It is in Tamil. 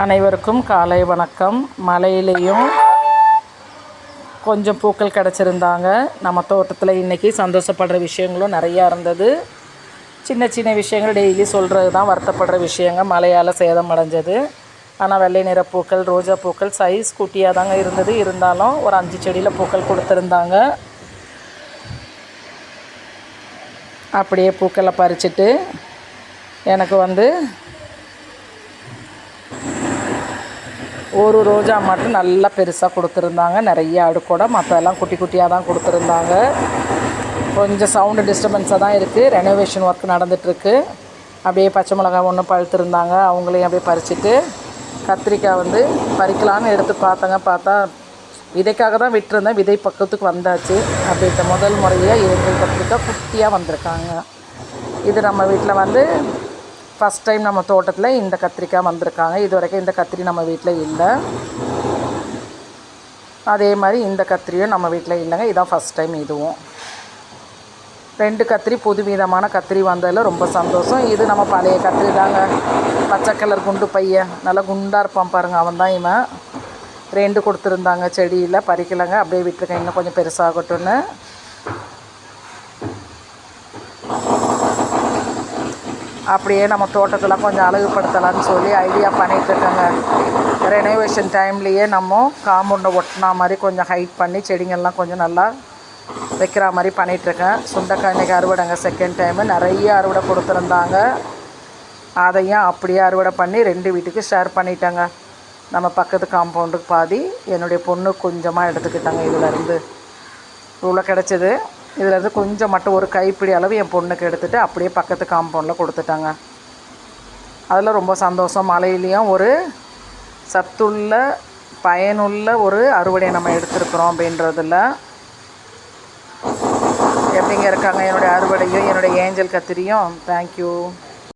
அனைவருக்கும் காலை வணக்கம். மலையிலையும் கொஞ்சம் பூக்கள் கிடச்சிருந்தாங்க. நம்ம தோட்டத்தில் இன்றைக்கி சந்தோஷப்படுற விஷயங்களும் நிறையா இருந்தது. சின்ன சின்ன விஷயங்கள் டெய்லி சொல்கிறது தான் வருத்தப்படுற விஷயங்க. மழையால் சேதம் அடைஞ்சது. ஆனால் வெள்ளை நிற பூக்கள் ரோஜா பூக்கள் சைஸ் குட்டியாக தாங்க இருந்தது. இருந்தாலும் ஒரு அஞ்சு செடியில் பூக்கள் கொடுத்துருந்தாங்க. அப்படியே பூக்களை பறிச்சுட்டு எனக்கு வந்து ஒரு ரோஜா மட்டும் நல்லா பெருசாக கொடுத்துருந்தாங்க. நிறைய அடுக்கோட மற்றெல்லாம் குட்டி குட்டியாக தான் கொடுத்துருந்தாங்க. கொஞ்சம் சவுண்டு டிஸ்டர்பன்ஸாக தான் இருக்குது ரெனோவேஷன் ஒர்க் நடந்துகிட்ருக்கு அப்படியே பச்சை மிளகாய் ஒன்று பழுத்துருந்தாங்க. அவங்களையும் அப்படியே பறிச்சுட்டு கத்திரிக்காய் வந்து பறிக்கலான்னு எடுத்து பார்த்தேங்க. பார்த்தா விதைக்காக தான் விட்டுருந்தேன். விதை பக்கத்துக்கு வந்தாச்சு. அப்படின்ற முதல் முறையாக இரண்டு கத்திரிக்காய் குட்டியாக வந்திருக்காங்க. இது நம்ம வீட்டில் வந்து ஃபஸ்ட் டைம் நம்ம தோட்டத்தில் இந்த கத்திரிக்காய் வந்திருக்காங்க. இது வரைக்கும் இந்த கத்திரி நம்ம வீட்டில் இல்லை. அதே மாதிரி இந்த கத்திரியும் நம்ம வீட்டில் இல்லைங்க. இதான் ஃபஸ்ட் டைம் இதுவும். ரெண்டு கத்திரி புதுவிதமான கத்திரி வந்ததில் ரொம்ப சந்தோஷம். இது நம்ம பழைய கத்திரி தாங்க. பச்சை கலர் குண்டு பையன் நல்லா குண்டாக இருப்பான் பாருங்கள் அவன் தான் இவன். ரெண்டு கொடுத்துருந்தாங்க செடியில். பறிக்கலைங்க. அப்படியே விட்டுருக்கேன். இன்னும் கொஞ்சம் பெருசாகட்டும்னு. அப்படியே நம்ம தோட்டத்தில் கொஞ்சம் அழகுபடுத்தலாம்னு சொல்லி ஐடியா பண்ணிகிட்ருக்கேங்க ரெனோவேஷன் டைம்லேயே நம்ம காம்பவுண்டை ஒட்டினா மாதிரி கொஞ்சம் ஹைட் பண்ணி செடிங்கள்லாம் கொஞ்சம் நல்லா வைக்கிற மாதிரி பண்ணிகிட்ருக்கேன் சுண்டக்காய் இன்றைக்கி அறுவடைங்க. செகண்ட் டைமு நிறைய அறுவடை கொடுத்துருந்தாங்க. அதையும் அப்படியே அறுவடை பண்ணி ரெண்டு வீட்டுக்கு ஷேர் பண்ணிட்டேங்க. நம்ம பக்கத்து காம்பவுண்டுக்கு பாதி என்னுடைய பொண்ணு கொஞ்சமாக எடுத்துக்கிட்டாங்க இதிலருந்து இவ்வளோ கிடச்சிது. இதிலேருந்து கொஞ்சம் மட்டும் ஒரு கைப்பிடி அளவு என் பொண்ணுக்கு எடுத்துகிட்டு அப்படியே பக்கத்து காம்பவுண்டில் கொடுத்துட்டாங்க. அதில் ரொம்ப சந்தோஷம். மழையிலையும் ஒரு சத்துள்ள பயனுள்ள ஒரு அறுவடையை நம்ம எடுத்திருக்கிறோம் அப்படின்றதில். எப்படிங்க இருக்காங்க? என்னுடைய அறுவடையும் என்னுடைய ஏஞ்சல் கத்திரியும். தேங்க்யூ